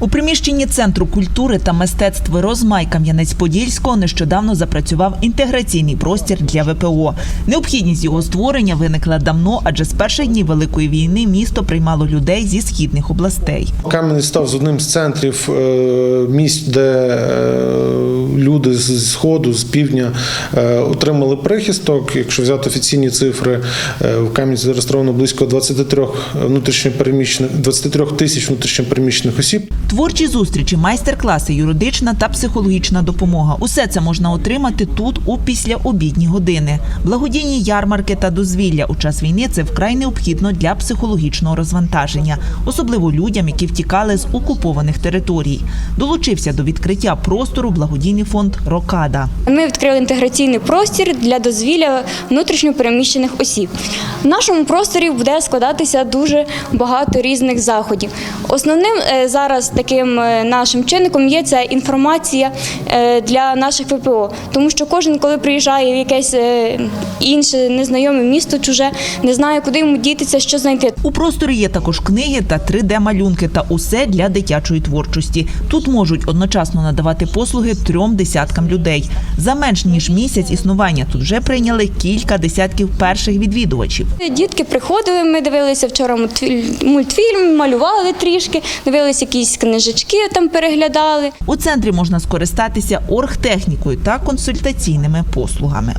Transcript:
У приміщенні Центру культури та мистецтв Розмай Кам'янець-Подільського нещодавно запрацював інтеграційний простір для ВПО. Необхідність його створення виникла давно, адже з перших днів Великої війни місто приймало людей зі східних областей. Кам'янець став з одним з центрів міст, де е, люди з сходу, з півдня е, отримали прихисток. Якщо взяти офіційні цифри, е, в Кам'янці зареєстровано близько 23 внутрішньопереміщених 23 тисяч внутрішньопереміщених осіб. Творчі зустрічі, майстер-класи, юридична та психологічна допомога. Усе це можна отримати тут у післяобідні години. Благодійні ярмарки та дозвілля у час війни це вкрай необхідно для психологічного розвантаження, особливо людям, які втікали з окупованих територій. Долучився до відкриття простору благодійний фонд Рокада. Ми відкрили інтеграційний простір для дозвілля внутрішньопереміщених осіб. В нашому просторі буде складатися дуже багато різних заходів. Основним е, зараз таким е, нашим чинником є це інформація е, для наших ВПО, тому що кожен, коли приїжджає в якесь інше незнайоме місто, чуже, не знає, куди йому дітися, що знайти. У просторі є також книги та 3D-малюнки та усе для дитячої творчості. Тут можуть одночасно надавати послуги трьом десяткам людей. За менш ніж місяць існування тут вже прийняли кілька десятків перших відвідувачів. Дітки приходили, ми дивилися вчора мультфіль- мультфільм, малювали трішки, дивилися якісь книжечки, там переглядали. У центрі можна скористатися оргтехнікою та консультаційними послугами.